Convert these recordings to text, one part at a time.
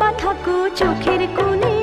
বাঁধাকো চোখের কোণে।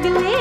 Magneto.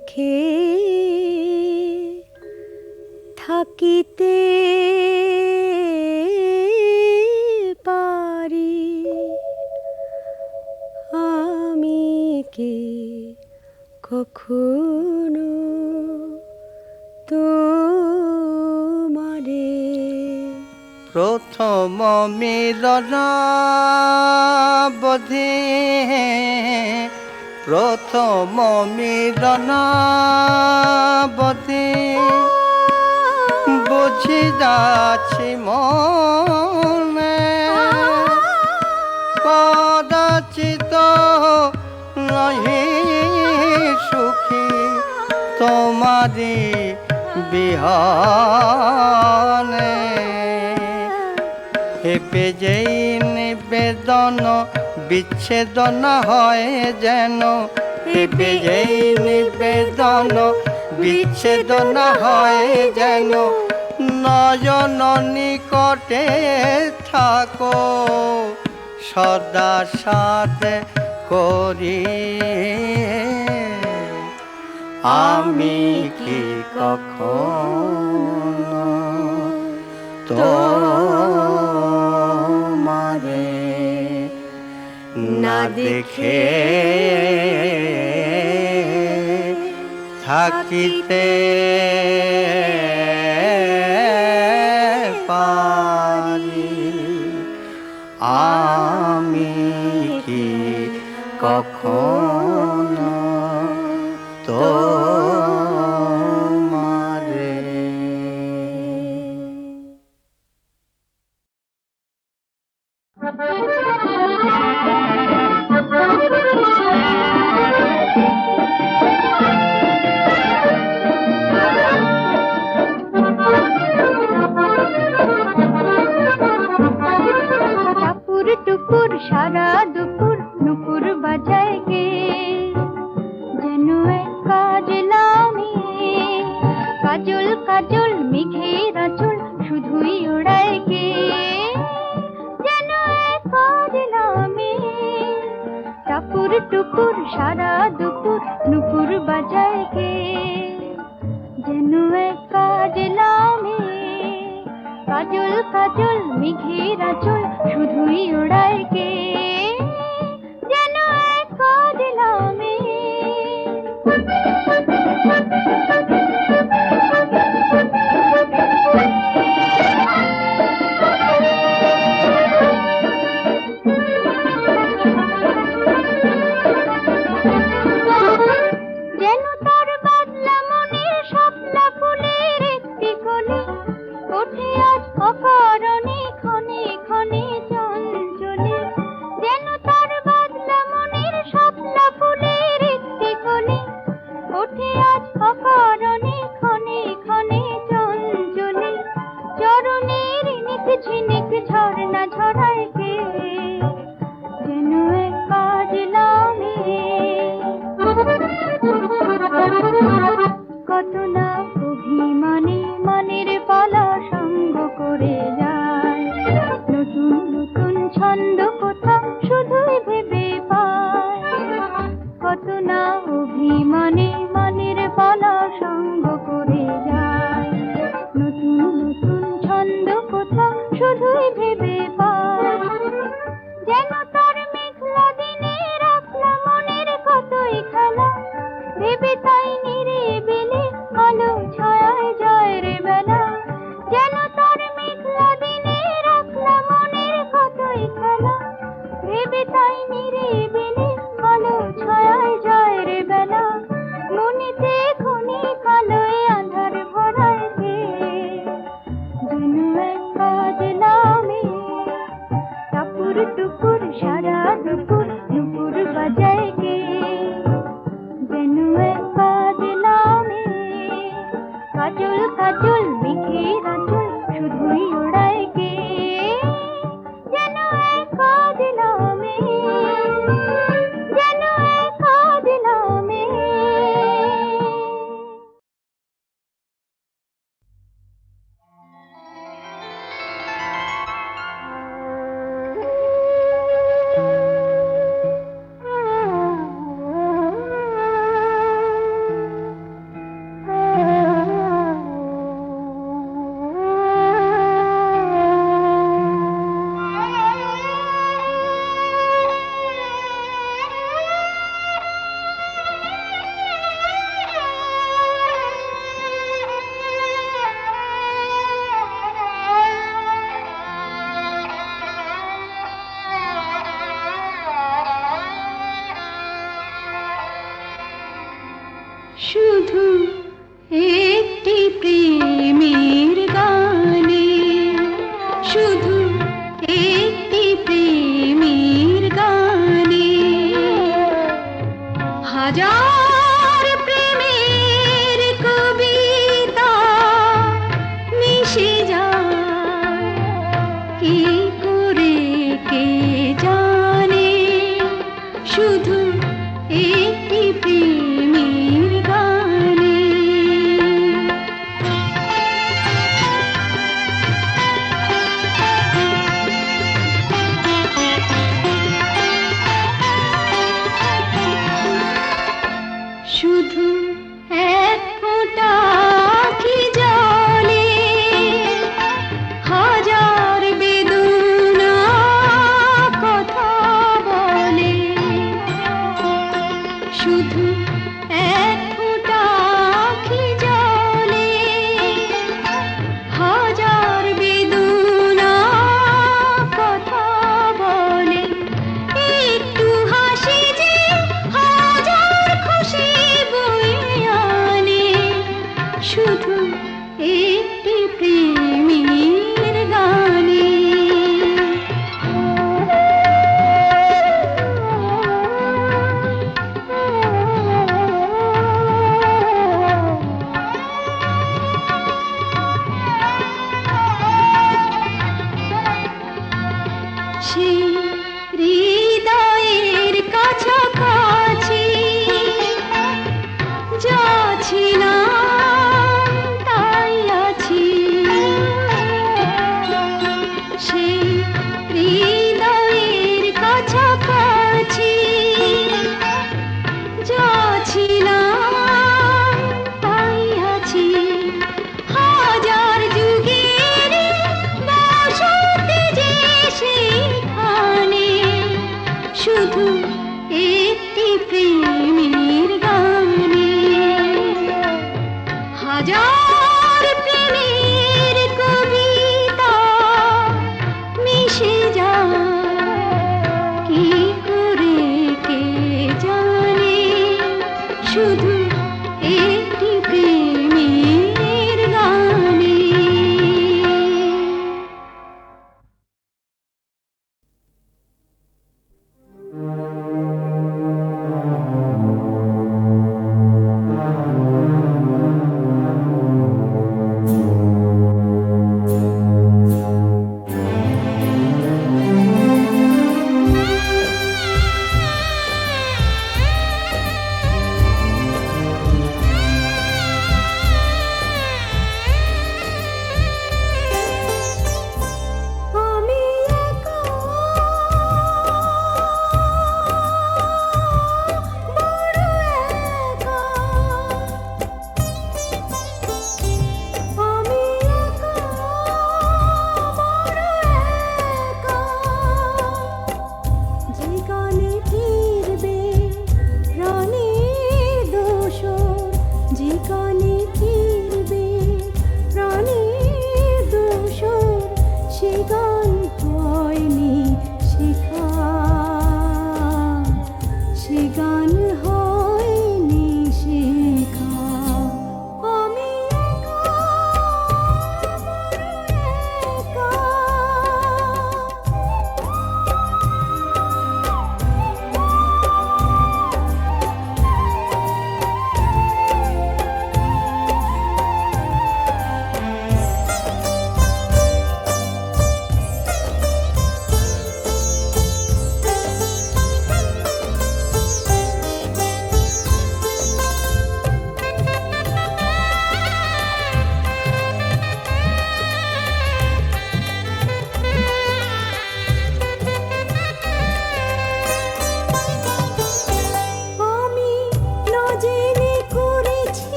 দেখে থাকিতে পারি। আমি কি কখনো তোমারে প্রথম মিলন বধে প্রথম মিলনাবতে বুঝি যাচ্ছি মনে কদাচিত নহি সুখী তোমারি বিহানে। হেপে যেই নিবেদন বিচ্ছেদ না হয় যেন। এই নিবেদন বিচ্ছেদ না হয় যেন। নয়ন নিকটে থাকো, সদা সাথে করি। আমি কি কখন তো না দেখে থাকিতে পারি। আমি কি কখনো সারা should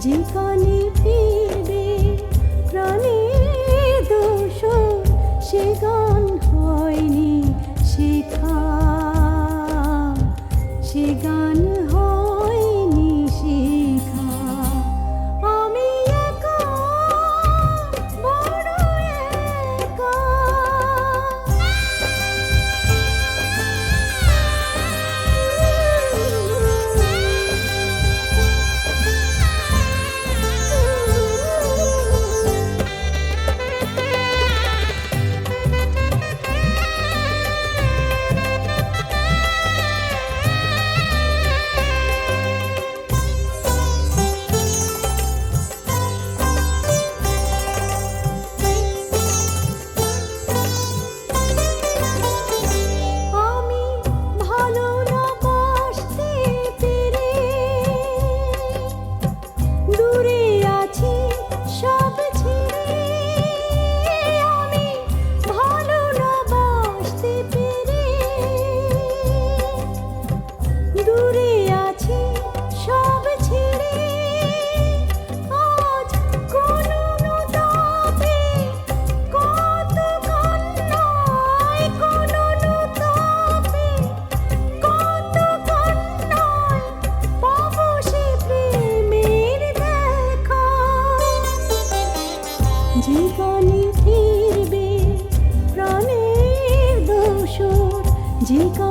人間 जी का